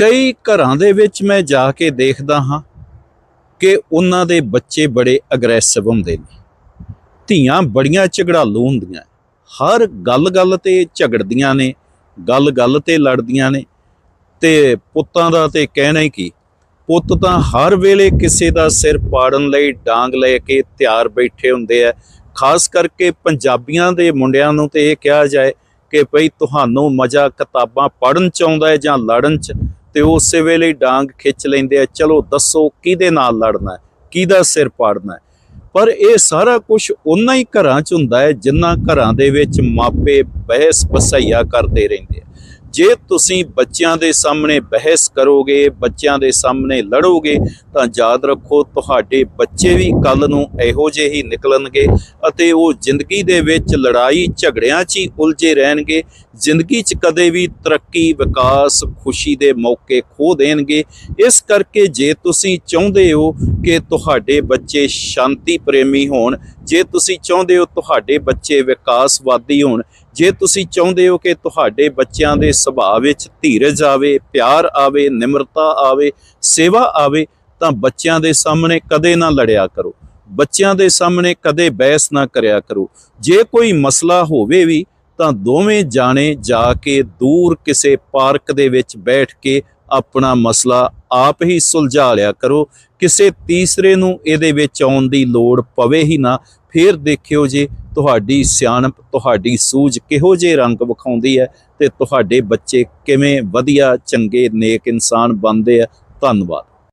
ਕਈ ਘਰਾਂ ਦੇ ਵਿੱਚ ਮੈਂ ਜਾ ਕੇ ਦੇਖਦਾ ਹਾਂ ਕਿ ਉਹਨਾਂ ਦੇ ਬੱਚੇ ਬੜੇ ਅਗਰੈਸਿਵ ਹੁੰਦੇ ਨੇ। ਧੀਆਂ ਬੜੀਆਂ ਝਗੜਾਲੂ ਹੁੰਦੀਆਂ ਹਰ ਗੱਲ-ਗੱਲ ਤੇ ਝਗੜਦੀਆਂ ਨੇ, ਗੱਲ-ਗੱਲ ਤੇ ਲੜਦੀਆਂ ਨੇ। ਤੇ ਪੁੱਤਾਂ ਦਾ ਤੇ ਕਹਿਣਾ ਹੀ ਕੀ, ਪੁੱਤ ਤਾਂ ਹਰ ਵੇਲੇ ਕਿਸੇ ਦਾ ਸਿਰ ਪਾੜਨ ਲਈ ਡਾਂਗ ਲੈ ਕੇ ਤਿਆਰ ਬੈਠੇ ਹੁੰਦੇ ਆ। ਖਾਸ ਕਰਕੇ ਪੰਜਾਬੀਆਂ ਦੇ ਮੁੰਡਿਆਂ ਨੂੰ ਤੇ ਇਹ ਕਿਹਾ ਜਾਏ ਕਿ ਭਈ ਤੁਹਾਨੂੰ ਮਜ਼ਾ ਕਿਤਾਬਾਂ ਪੜਨ ਚ ਆਉਂਦਾ ਹੈ ਜਾਂ ਲੜਨ ਚ ਤੇ ਉਸੇ ਵੇਲੇ ਡਾਂਗ ਖਿੱਚ ਲੈਂਦੇ ਆ, ਚਲੋ ਦੱਸੋ ਕਿਹਦੇ ਨਾਲ ਲੜਨਾ ਹੈ, ਕਿਹਦਾ ਸਿਰ ਪਾੜਨਾ ਹੈ। ਪਰ ਇਹ ਸਾਰਾ ਕੁਝ ਉਹਨਾਂ ਹੀ ਘਰਾਂ 'ਚ ਹੁੰਦਾ ਹੈ ਜਿਨ੍ਹਾਂ ਘਰਾਂ ਦੇ ਵਿੱਚ ਮਾਪੇ ਬਹਿਸ ਬਸਈਆ ਕਰਦੇ ਰਹਿੰਦੇ ਆ। ਜੇ ਤੁਸੀਂ ਬੱਚਿਆਂ ਦੇ ਸਾਹਮਣੇ ਬਹਿਸ ਕਰੋਗੇ, ਬੱਚਿਆਂ ਦੇ ਸਾਹਮਣੇ ਲੜੋਗੇ, ਤਾਂ ਯਾਦ ਰੱਖੋ ਤੁਹਾਡੇ ਬੱਚੇ ਵੀ ਕੱਲ ਨੂੰ ਇਹੋ ਜਿਹੇ ਹੀ ਨਿਕਲਣਗੇ ਅਤੇ ਉਹ ਜ਼ਿੰਦਗੀ ਦੇ ਵਿੱਚ ਲੜਾਈ ਝਗੜਿਆਂ 'ਚ ਹੀ ਉਲਝੇ ਰਹਿਣਗੇ। ਜ਼ਿੰਦਗੀ 'ਚ ਕਦੇ ਵੀ ਤਰੱਕੀ, ਵਿਕਾਸ, ਖੁਸ਼ੀ ਦੇ ਮੌਕੇ ਖੋ ਦੇਣਗੇ। ਇਸ ਕਰਕੇ ਜੇ ਤੁਸੀਂ ਚਾਹੁੰਦੇ ਹੋ ਕਿ ਤੁਹਾਡੇ ਬੱਚੇ ਸ਼ਾਂਤੀ ਪ੍ਰੇਮੀ ਹੋਣ, ਜੇ ਤੁਸੀਂ ਚਾਹੁੰਦੇ ਹੋ ਤੁਹਾਡੇ ਬੱਚੇ ਵਿਕਾਸਵਾਦੀ ਹੋਣ ਜੇ ਤੁਸੀਂ ਚਾਹੁੰਦੇ ਹੋ ਕਿ ਤੁਹਾਡੇ ਬੱਚਿਆਂ ਦੇ ਸੁਭਾਅ ਵਿੱਚ ਧੀਰਜ ਆਵੇ, ਪਿਆਰ ਆਵੇ, ਨਿਮਰਤਾ ਆਵੇ, ਸੇਵਾ ਆਵੇ, ਤਾਂ ਬੱਚਿਆਂ ਦੇ ਸਾਹਮਣੇ ਕਦੇ ਨਾ ਲੜਿਆ ਕਰੋ। ਬੱਚਿਆਂ ਦੇ ਸਾਹਮਣੇ ਕਦੇ ਬਹਿਸ ਨਾ ਕਰਿਆ ਕਰੋ। ਜੇ ਕੋਈ ਮਸਲਾ ਹੋਵੇ ਵੀ, ਤਾਂ ਦੋਵੇਂ ਜਾਣੇ ਜਾ ਕੇ ਦੂਰ ਕਿਸੇ ਪਾਰਕ ਦੇ ਵਿੱਚ ਬੈਠ ਕੇ ਆਪਣਾ ਮਸਲਾ ਆਪ ਹੀ ਸੁਲਝਾ ਲਿਆ ਕਰੋ। ਕਿਸੇ ਤੀਸਰੇ ਨੂੰ ਇਹਦੇ ਵਿੱਚ ਆਉਣ ਦੀ ਲੋੜ ਪਵੇ ਹੀ ਨਾ, ਫਿਰ ਦੇਖਿਓ ਜੇ, ਤੁਹਾਡੀ ਸਿਆਣਪ, ਤੁਹਾਡੀ ਸੂਝ ਕਿਹੋ ਜਿਹੇ ਰੰਗ ਵਿਖਾਉਂਦੀ ਹੈ ਤੇ ਤੁਹਾਡੇ ਬੱਚੇ ਕਿਵੇਂ ਵਧੀਆ, ਚੰਗੇ, ਨੇਕ ਇਨਸਾਨ ਬਣਦੇ ਆ। ਧੰਨਵਾਦ।